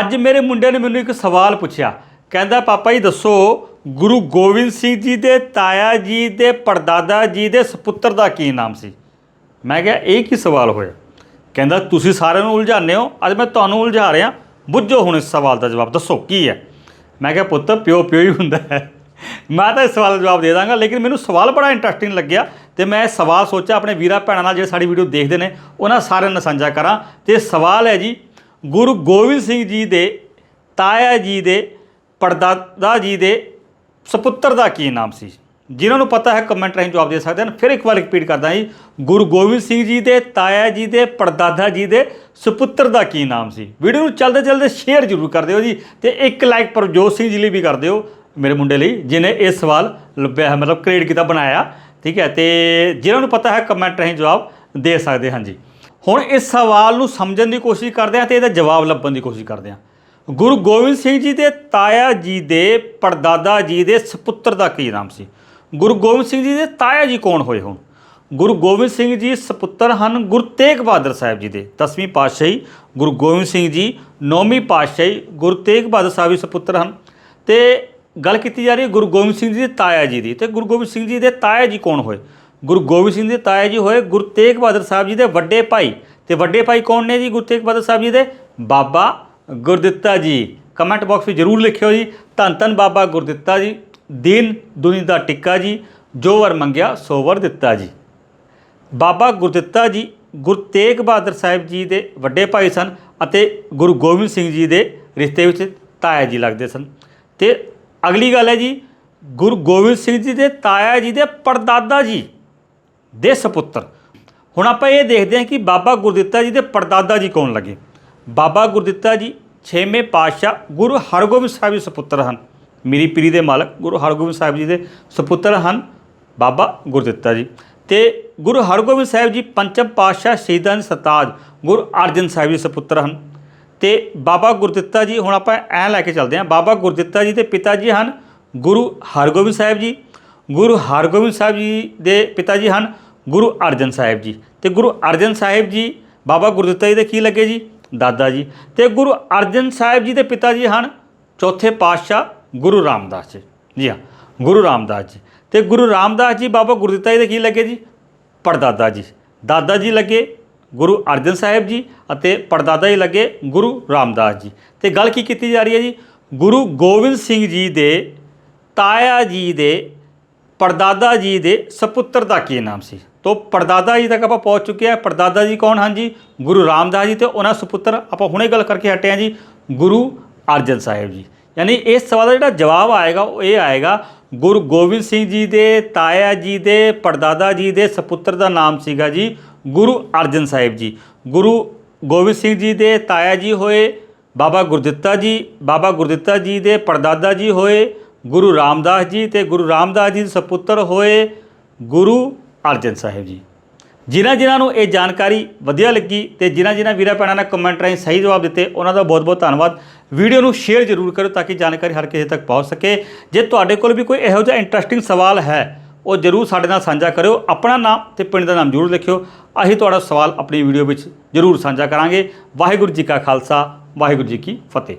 ਅੱਜ ਮੇਰੇ ਮੁੰਡੇ ਨੇ ਮੈਨੂੰ ਇੱਕ ਸਵਾਲ ਪੁੱਛਿਆ। ਕਹਿੰਦਾ, ਪਾਪਾ ਜੀ, ਦੱਸੋ, ਗੁਰੂ ਗੋਬਿੰਦ ਸਿੰਘ ਜੀ ਦੇ ਤਾਇਆ ਜੀ ਦੇ ਪੜਦਾਦਾ ਜੀ ਦੇ ਸੁਪੁੱਤਰ ਦਾ ਕੀ ਨਾਮ ਸੀ? ਮੈਂ ਕਿਹਾ, ਇਹ ਕੀ ਸਵਾਲ ਹੋਇਆ? ਕਹਿੰਦਾ, ਤੁਸੀਂ ਸਾਰਿਆਂ ਨੂੰ ਉਲਝਾਉਂਦੇ ਹੋ। ਅੱਜ ਮੈਂ ਤੁਹਾਨੂੰ ਉਲਝਾ ਰਿਹਾ। ਬੁੱਝੋ ਹੁਣ ਇਸ ਸਵਾਲ ਦਾ ਜਵਾਬ। ਦੱਸੋ, ਕੀ ਹੈ? ਮੈਂ ਕਿਹਾ, ਪੁੱਤ, ਪਿਓ ਪਿਓ ਹੀ ਹੁੰਦਾ ਹੈ। ਮੈਂ ਤਾਂ ਇਸ ਸਵਾਲ ਦਾ ਜਵਾਬ ਦੇ ਦਾਂਗਾ, ਲੇਕਿਨ ਮੈਨੂੰ ਸਵਾਲ ਬੜਾ ਇੰਟਰਸਟਿੰਗ ਲੱਗਿਆ ਤੇ ਮੈਂ ਇਹ ਸਵਾਲ ਸੋਚਿਆ, ਆਪਣੇ ਵੀਰਾਂ ਭੈਣਾਂ ਨਾਲ ਜਿਹੜੇ ਸਾਡੀ ਵੀਡੀਓ ਦੇਖਦੇ ਨੇ, ਉਹਨਾਂ ਸਾਰਿਆਂ ਨਾਲ ਸਾਂਝਾ ਕਰਾਂ। ਤੇ ਸਵਾਲ ਹੈ ਜੀ ਗੁਰੂ ਗੋਬਿੰਦ ਸਿੰਘ ਜੀ ਦੇ, ਤਾਇਆ ਜੀ ਦੇ, ਪੜਦਾਦਾ ਜੀ ਦੇ ਸੁਪੁੱਤਰ ਦਾ ਕੀ ਨਾਮ ਸੀ? ਜਿਨ੍ਹਾਂ ਨੂੰ ਪਤਾ ਹੈ ਕਮੈਂਟ ਰਾਹੀਂ ਜਵਾਬ ਦੇ ਸਕਦੇ ਹਨ। ਫਿਰ ਇੱਕ ਵਾਰ ਰਿਪੀਟ ਕਰਦਾ ਜੀ। ਗੁਰੂ ਗੋਬਿੰਦ ਸਿੰਘ ਜੀ ਦੇ, ਤਾਇਆ ਜੀ ਦੇ, ਪੜਦਾਦਾ ਜੀ ਦੇ ਸੁਪੁੱਤਰ ਦਾ ਕੀ ਨਾਮ ਸੀ? ਵੀਡੀਓ ਨੂੰ ਚਲਦੇ ਚਲਦੇ ਸ਼ੇਅਰ ਜ਼ਰੂਰ ਕਰ ਦਿਓ ਜੀ ਤੇ ਇੱਕ ਲਾਈਕ ਪ੍ਰਭਜੋਤ ਸਿੰਘ ਜੀ ਲਈ ਵੀ ਕਰ ਦਿਓ ਮੇਰੇ ਮੁੰਡੇ ਲਈ, ਜਿਨੇ ਇਹ ਸਵਾਲ ਲੱਭਿਆ ਹੈ, ਮਤਲਬ ਕ੍ਰੀਏਟ ਕੀਤਾ, ਬਣਾਇਆ। ਠੀਕ ਹੈ, ਤੇ ਜਿਨ੍ਹਾਂ ਨੂੰ ਪਤਾ ਹੈ ਕਮੈਂਟ ਰਾਹੀਂ ਜਵਾਬ ਦੇ ਸਕਦੇ ਹਾਂ ਜੀ। ਹੁਣ ਇਸ ਸਵਾਲ ਨੂੰ ਸਮਝਣ ਦੀ ਕੋਸ਼ਿਸ਼ ਕਰਦੇ ਹਾਂ ਤੇ ਇਹਦਾ ਜਵਾਬ ਲੱਭਣ ਦੀ ਕੋਸ਼ਿਸ਼ ਕਰਦੇ ਹਾਂ। ਗੁਰੂ ਗੋਬਿੰਦ ਸਿੰਘ ਜੀ ਦੇ ਤਾਇਆ ਜੀ ਦੇ ਪੜਦਾਦਾ ਜੀ ਦੇ ਸੁਪੁੱਤਰ ਦਾ ਕੀ ਨਾਮ ਸੀ? ਗੁਰੂ ਗੋਬਿੰਦ ਸਿੰਘ ਜੀ ਦੇ ਤਾਇਆ ਜੀ ਕੌਣ ਹੋਏ ਹੁਣ? ਗੁਰੂ ਗੋਬਿੰਦ ਸਿੰਘ ਜੀ ਸੁਪੁੱਤਰ ਹਨ ਗੁਰੂ ਤੇਗ ਬਹਾਦਰ ਸਾਹਿਬ ਜੀ ਦੇ 10ਵੀਂ ਪਾਤਸ਼ਾਹੀ। ਗੁਰੂ ਗੋਬਿੰਦ ਸਿੰਘ ਜੀ 9ਵੀਂ ਪਾਤਸ਼ਾਹੀ ਗੁਰੂ ਤੇਗ ਬਹਾਦਰ ਸਾਹਿਬ ਜੀ ਸੁਪੁੱਤਰ ਹਨ। ਤੇ ਗੱਲ ਕੀਤੀ ਜਾ ਰਹੀ ਹੈ ਗੁਰੂ ਗੋਬਿੰਦ ਸਿੰਘ ਜੀ ਦੇ ਤਾਇਆ ਜੀ ਦੀ। ਤੇ ਗੁਰੂ ਗੋਬਿੰਦ ਸਿੰਘ ਜੀ ਦੇ ਤਾਇਆ ਜੀ ਕੌਣ ਹੋਏ? ਗੁਰੂ ਗੋਬਿੰਦ ਸਿੰਘ ਦੇ ਤਾਇਆ ਜੀ ਹੋਏ ਗੁਰੂ ਤੇਗ ਬਹਾਦਰ ਸਾਹਿਬ ਜੀ ਦੇ ਵੱਡੇ ਭਾਈ। ਤੇ ਵੱਡੇ ਭਾਈ ਕੌਣ ਨੇ ਜੀ? ਗੁਰੂ ਤੇਗ ਬਹਾਦਰ ਸਾਹਿਬ ਜੀ ਦੇ ਬਾਬਾ ਗੁਰਦਿੱਤਾ ਜੀ। ਕਮੈਂਟ ਬਾਕਸ ਵਿੱਚ ਜਰੂਰ ਲਿਖਿਓ ਜੀ। ਧੰਨ ਧੰਨ ਬਾਬਾ ਗੁਰਦਿੱਤਾ ਜੀ। ਦੀਨ ਦੁਨੀ ਦਾ ਟਿੱਕਾ ਜੀ। ਜੋ ਵਰ ਮੰਗਿਆ, ਸੋ ਵਰ ਦਿੱਤਾ ਜੀ। ਬਾਬਾ ਗੁਰਦਿੱਤਾ ਜੀ ਗੁਰੂ ਤੇਗ ਬਹਾਦਰ ਸਾਹਿਬ ਜੀ ਦੇ ਵੱਡੇ ਭਾਈ ਸਨ ਅਤੇ ਗੁਰੂ ਗੋਬਿੰਦ ਸਿੰਘ ਜੀ ਦੇ ਰਿਸ਼ਤੇ ਵਿੱਚ ਤਾਇਆ ਜੀ ਲੱਗਦੇ ਸਨ। ਤੇ ਅਗਲੀ ਗੱਲ ਹੈ ਜੀ, ਗੁਰੂ ਗੋਬਿੰਦ ਸਿੰਘ ਜੀ ਦੇ ਤਾਇਆ ਜੀ ਦੇ ਪੜਦਾਦਾ ਜੀ। ਦੇ ਸੁਪੁੱਤਰ। ਹੁਣ ਆਪਾਂ ਇਹ ਦੇਖਦੇ ਹਾਂ ਕਿ ਬਾਬਾ ਗੁਰਦਿੱਤਾ ਜੀ ਦੇ ਪੜਦਾਦਾ ਜੀ ਕੌਣ ਲੱਗੇ? ਬਾਬਾ ਗੁਰਦਿੱਤਾ ਜੀ ਛੇਵੇਂ ਪਾਤਸ਼ਾਹ ਗੁਰੂ ਹਰਗੋਬਿੰਦ ਸਾਹਿਬ ਜੀ ਸੁਪੁੱਤਰ ਹਨ। ਮੇਰੀ ਪੀਰੀ ਦੇ ਮਾਲਕ ਗੁਰੂ ਹਰਗੋਬਿੰਦ ਸਾਹਿਬ ਜੀ ਦੇ ਸੁਪੁੱਤਰ ਹਨ ਬਾਬਾ ਗੁਰਦਿੱਤਾ ਜੀ। ਤੇ ਗੁਰੂ ਹਰਗੋਬਿੰਦ ਸਾਹਿਬ ਜੀ ਪੰਚਮ ਪਾਤਸ਼ਾਹ ਸ਼ਹੀਦਾਂ ਦੇ ਸਰਤਾਜ ਗੁਰੂ ਅਰਜਨ ਸਾਹਿਬ ਜੀ ਸੁਪੁੱਤਰ ਹਨ। ਤੇ ਬਾਬਾ ਗੁਰਦਿੱਤਾ ਜੀ ਹੁਣ ਆਪਾਂ ਐਂ ਲੈ ਕੇ ਚੱਲਦੇ ਹਾਂ। ਬਾਬਾ ਗੁਰਦਿੱਤਾ ਜੀ ਦੇ ਪਿਤਾ ਜੀ ਹਨ ਗੁਰੂ ਹਰਗੋਬਿੰਦ ਸਾਹਿਬ ਜੀ। ਗੁਰੂ ਹਰਗੋਬਿੰਦ ਸਾਹਿਬ ਜੀ ਦੇ ਪਿਤਾ ਜੀ ਹਨ ਗੁਰੂ ਅਰਜਨ ਸਾਹਿਬ ਜੀ। ਤੇ ਗੁਰੂ ਅਰਜਨ ਸਾਹਿਬ ਜੀ, ਬਾਬਾ ਗੁਰਦਿੱਤਾ ਜੀ ਦੇ ਕੀ ਲੱਗੇ ਜੀ? ਦਾਦਾ ਜੀ। ਤੇ ਗੁਰੂ ਅਰਜਨ ਸਾਹਿਬ ਜੀ ਦੇ ਪਿਤਾ ਜੀ ਹਨ ਚੌਥੇ ਪਾਤਸ਼ਾਹ ਗੁਰੂ ਰਾਮਦਾਸ ਜੀ। ਜੀ ਹਾਂ, ਗੁਰੂ ਰਾਮਦਾਸ ਜੀ। ਤੇ ਗੁਰੂ ਰਾਮਦਾਸ ਜੀ, ਬਾਬਾ ਗੁਰਦਿੱਤਾ ਜੀ ਦੇ ਕੀ ਲੱਗੇ ਜੀ? ਪੜਦਾਦਾ ਜੀ। ਦਾਦਾ ਜੀ ਲੱਗੇ ਗੁਰੂ ਅਰਜਨ ਸਾਹਿਬ ਜੀ ਅਤੇ ਪੜਦਾਦਾ ਜੀ ਲੱਗੇ ਗੁਰੂ ਰਾਮਦਾਸ ਜੀ। ਤੇ ਗੱਲ ਕੀ ਕੀਤੀ ਜਾ ਰਹੀ ਹੈ ਜੀ? ਗੁਰੂ ਗੋਬਿੰਦ ਸਿੰਘ ਜੀ ਦੇ, ਤਾਇਆ ਜੀ ਦੇ ਪੜਦਾਦਾ ਜੀ ਦੇ ਸੁਪੁੱਤਰ ਦਾ ਕੀ ਨਾਮ ਸੀ? ਤੋ ਪੜਦਾਦਾ ਜੀ ਤੱਕ ਆਪਾਂ ਪਹੁੰਚ ਚੁੱਕੇ ਆ ਪੜਦਾਦਾ ਜੀ ਕੌਣ ਹਨ ਜੀ? ਗੁਰੂ ਰਾਮਦਾਸ ਜੀ ਤੇ ਉਹਨਾਂ ਸੁਪੁੱਤਰ ਆਪਾਂ ਹੁਣੇ ਗੱਲ ਕਰਕੇ ਹਟੇ ਆ ਜੀ। ਗੁਰੂ ਅਰਜਨ ਸਾਹਿਬ ਜੀ। ਯਾਨੀ ਇਸ ਸਵਾਲ ਦਾ ਜਿਹੜਾ ਜਵਾਬ ਆਏਗਾ, ਉਹ ਇਹ ਆਏਗਾ, ਗੁਰੂ ਗੋਬਿੰਦ ਸਿੰਘ ਜੀ ਦੇ ਤਾਇਆ ਜੀ ਦੇ, ਪੜਦਾਦਾ ਜੀ ਦੇ ਸੁਪੁੱਤਰ ਦਾ ਨਾਮ ਸੀਗਾ ਜੀ ਗੁਰੂ ਅਰਜਨ ਸਾਹਿਬ ਜੀ। ਗੁਰੂ ਗੋਬਿੰਦ ਸਿੰਘ ਜੀ ਦੇ ਤਾਇਆ ਜੀ ਹੋਏ, ਬਾਬਾ ਗੁਰਦਿੱਤਾ ਜੀ, ਬਾਬਾ ਗੁਰਦਿੱਤਾ ਜੀ ਦੇ ਪੜਦਾਦਾ ਜੀ ਹੋਏ ਗੁਰੂ ਰਾਮਦਾਸ ਜੀ ਤੇ ਗੁਰੂ ਰਾਮਦਾਸ ਜੀ ਦੇ ਸੁਪੁੱਤਰ ਹੋਏ ਗੁਰੂ ਅਰਜਨ ਸਾਹਿਬ ਜੀ। ਜਿਨ੍ਹਾਂ ਜਿਨ੍ਹਾਂ ਨੂੰ ਇਹ ਜਾਣਕਾਰੀ ਵਧੀਆ ਲੱਗੀ ਤੇ ਜਿਨ੍ਹਾਂ ਜਿਨ੍ਹਾਂ ਵੀਰਾਂ ਭੈਣਾਂ ਨੇ ਕਮੈਂਟ ਰਾਹੀਂ ਸਹੀ ਜਵਾਬ ਦਿੱਤੇ, ਉਹਨਾਂ ਦਾ ਬਹੁਤ-ਬਹੁਤ ਧੰਨਵਾਦ। ਵੀਡੀਓ ਨੂੰ ਸ਼ੇਅਰ ਜ਼ਰੂਰ ਕਰੋ ਤਾਂ ਕਿ ਜਾਣਕਾਰੀ ਹਰ ਕਿਸੇ ਤੱਕ ਪਹੁੰਚ ਸਕੇ। ਜੇ ਤੁਹਾਡੇ ਕੋਲ ਵੀ ਕੋਈ ਇਹੋ ਜਿਹਾ ਇੰਟਰਸਟਿੰਗ ਸਵਾਲ ਹੈ, ਉਹ ਜ਼ਰੂਰ ਸਾਡੇ ਨਾਲ ਸਾਂਝਾ ਕਰਿਓ। ਆਪਣਾ ਨਾਮ ਤੇ ਪਿੰਡ ਦਾ ਨਾਮ ਜ਼ਰੂਰ ਲਿਖਿਓ। ਅਸੀਂ ਤੁਹਾਡਾ ਸਵਾਲ ਆਪਣੀ ਵੀਡੀਓ ਵਿੱਚ ਜ਼ਰੂਰ ਸਾਂਝਾ ਕਰਾਂਗੇ। ਵਾਹਿਗੁਰੂ ਜੀ ਕਾ ਖਾਲਸਾ, ਵਾਹਿਗੁਰੂ ਜੀ ਕੀ ਫਤਿਹ।